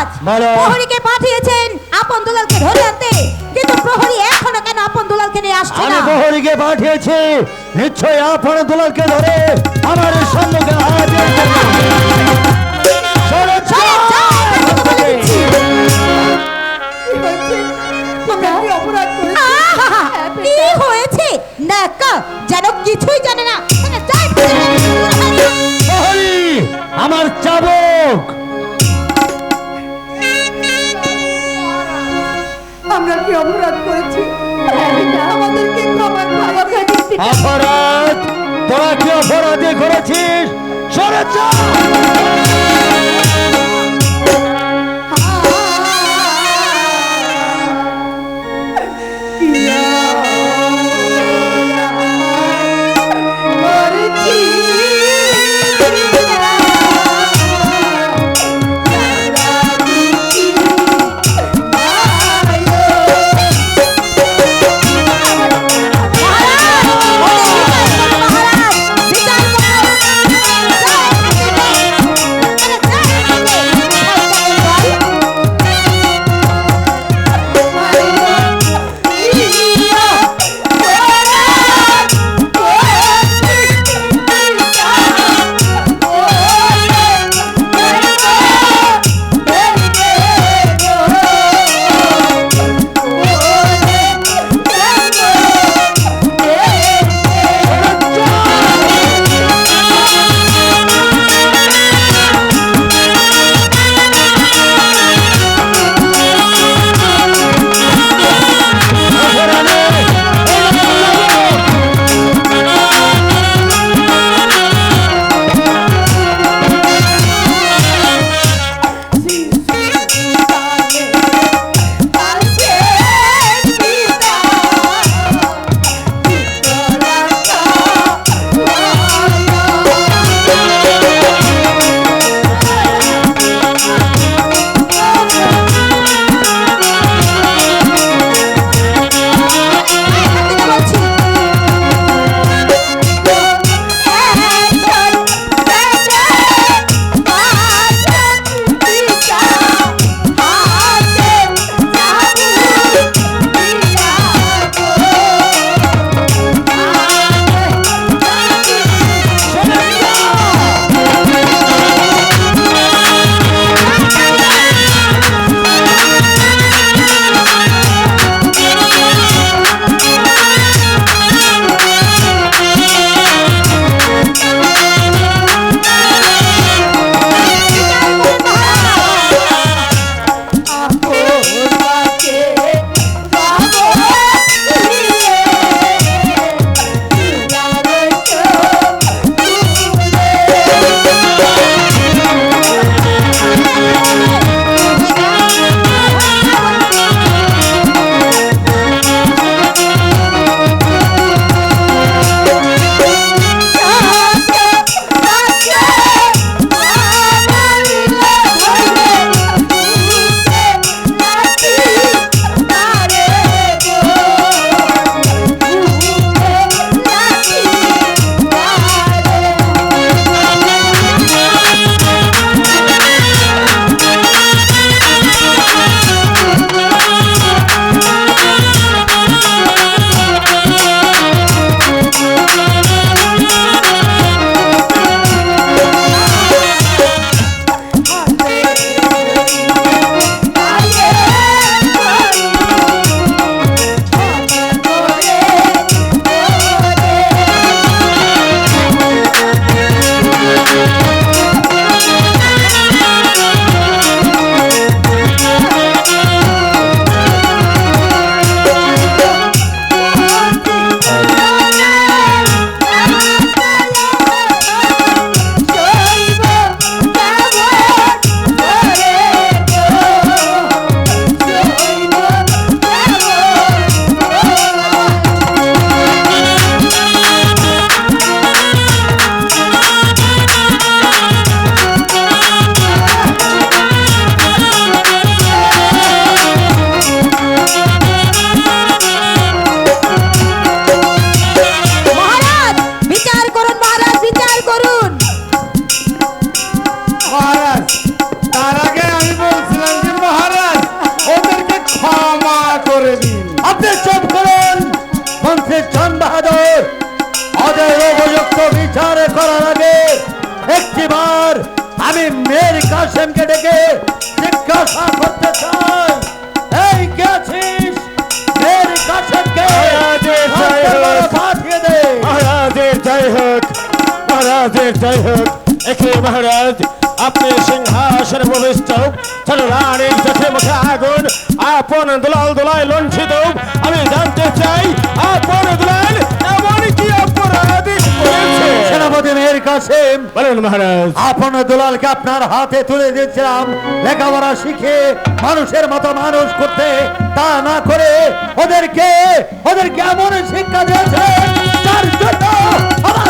মহারাজ প্রহরীকে পাঠিয়েছেন আপন দুলালকে ধরে আনতে। কিন্তু প্রহরী এখনও কেন আপন দুলালকে নিয়ে আসছে না? প্রহরীকে পাঠিয়েছি। নিশ্চয় আপন দুলালকে ধরে আমার সম্মুখে হাজির! কি হয়েছে? না কি অপরাধ করেছি আমাদেরকে ক্ষমা করে দিন। অপরাধ তোরা কি অপরাধে করেছিস সরে যা শামশের চান বাহাদুর। অজয় উপযুক্ত বিচার করার আগে একটি বার আমি মেয়ের কাশেমকে ডেকে জিজ্ঞাসা করতে চাই। এই কে আছিস? মেয়ের কাশেমকে পাঠিয়ে দে। মহারাজের জয় হোক। মহারাজের জয় হোক। একে মহারাজ আপনি সিংহাসনে প্রবিষ্ট চলো কাসেম বলুন মহারাজ। আপন দুলালকে আপনার হাতে তুলে দিয়েছিলাম। লেখাপড়া শিখে মানুষের মতো মানুষ করতে। তা না করে ওদেরকে ওদেরকে এমন শিক্ষা দিয়েছে তার জন্য আমার।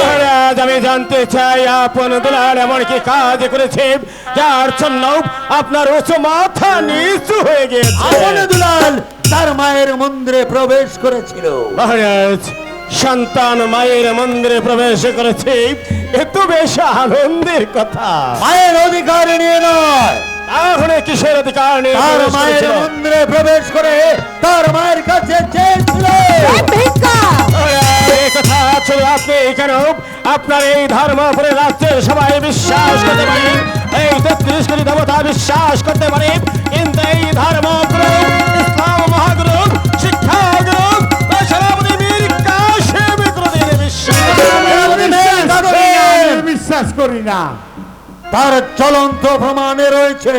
মহারাজ আমি জানতে চাই আপন দুলাল এমন কি কাজ করেছে যার জন্য আপনার উঁচু মাথা নিচু হয়ে গিয়েছে। আপন দুলাল তার মায়ের মন্দিরে প্রবেশ করেছিল। মহারাজ সন্তান মায়ের মন্দিরে প্রবেশ করেছে। এত বেশ আনন্দের কথা। মায়ের অধিকার নিয়ে নয়। তাহলে কিসের অধিকার নিয়ে তার মায়ের মন্দিরে প্রবেশ করে তার মায়ের কাছে চেয়েছিল। কথা ছিল আপনি কেন আপনার এই ধর্ম উপরে রাজ্যের সবাই বিশ্বাস করতে পারে এই তেত্রিশ কোটি দেবতা বিশ্বাস করতে পারে না। তার চলন্ত প্রমাণে রয়েছে।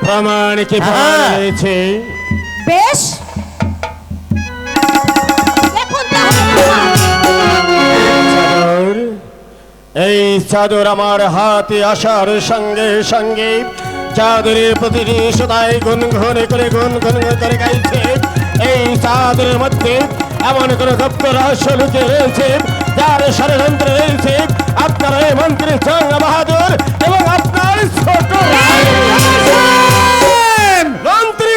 প্রমাণ কি হ্যাঁ। রয়েছে? বেশ। এই চাদর আমার হাতে আসার সঙ্গে সঙ্গে চাদরের প্রতিটি সদাই গুনগুন করে গুনগুন করে গাইছে। এই চাদরের মধ্যে এমন কোন গুপ্ত রহস্য লুকিয়ে রয়েছে যার ষড়যন্ত্র রয়েছে আপনার এই মন্ত্রী চঙ্গ বাহাদুর এবং আপনার ছোট। মন্ত্রী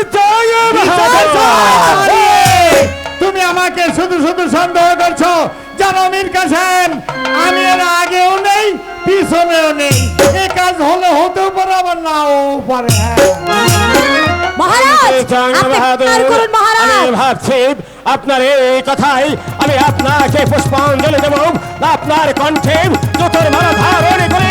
তুমি আমাকে শুধু শুধু সন্দেহ করছ। জানো মীর কাসেম আমি এর আগেও নেই, পিছনেও নেই। এ কাজ হলে হতেও পারে, আবার নাও পারে। আপনি পার করুন আমি ভাবছি আপনার এই কথাই আমি আপনাকে পুষ্পাঞ্জলি দেব। আপনার কণ্ঠে জোতর মারা ধারণ করে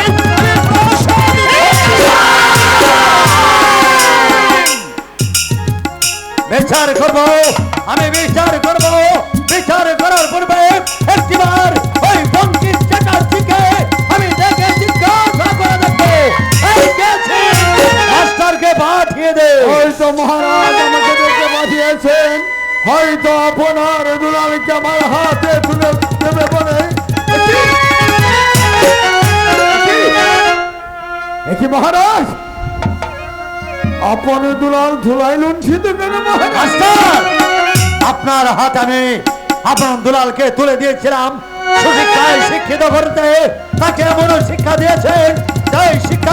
বিচার করব আমি বিচার করব বিচার করার পূর্বে আমার হাতে তুলে দেবে বলে। মহারাজ, আপন দুলাল ধুলাই লুণ্ঠিত মহারাজ? আপনার হাত আমি আপনার দুলালকে তুলে দিয়েছিলাম। শিক্ষিত করতে তাকে এমন শিক্ষা দিয়েছেন তাই শিক্ষায়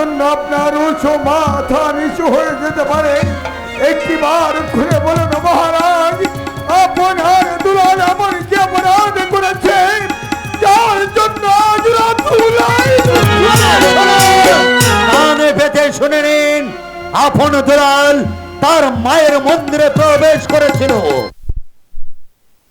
জন্য আপনার উঁচু মাথা নিচু হয়ে যেতে পারে। একটিবার ঘুরে বলুন, মহারাজ, আপনার দুলাল এমন কি অপরাধ করেছে, যার জন্য শুনে নিন, আপন দুলাল তার মায়ের মন্দিরে প্রবেশ